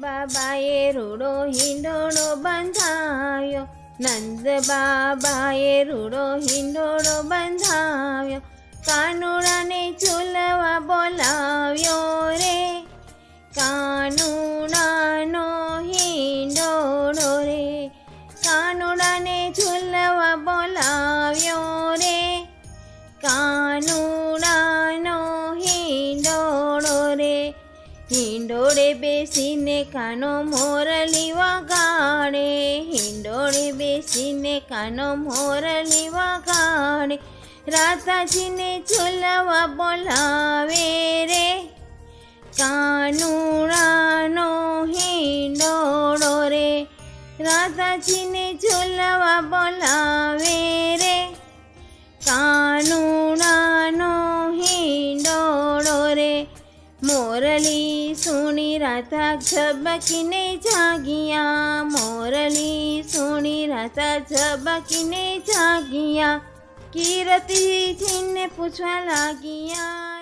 બાબાએ રૂડો હિંડોળો બંધાવ્યો નંદ બાબાએ રૂડો હિંડોળો બંધાવ્યો કાનુડાને ચૂલવા બોલાવ્યો રે. કાનુડાનો હિંડોળો રે. કાનુડાને ચૂલવા બોલાવ્યો રે. કાનુડાનો હિંડોળો હિંડોળે બેસીને કાનો મોરલી વગાડે હિંડોળે બેસીને કાનો મોરલી વગાડે રાધાજીને ઝૂલવા બોલાવે રે. કાનુડાનો હિંડોળો રે. રાધાજીને ઝૂલવા બોલાવે મોરલી સુણી રાધા ઝબકીને જાગ્યા. મોરલી સુણી રાધા ઝબકીને જાગ્યા. કીરતી જીને પૂછવા લાગિયા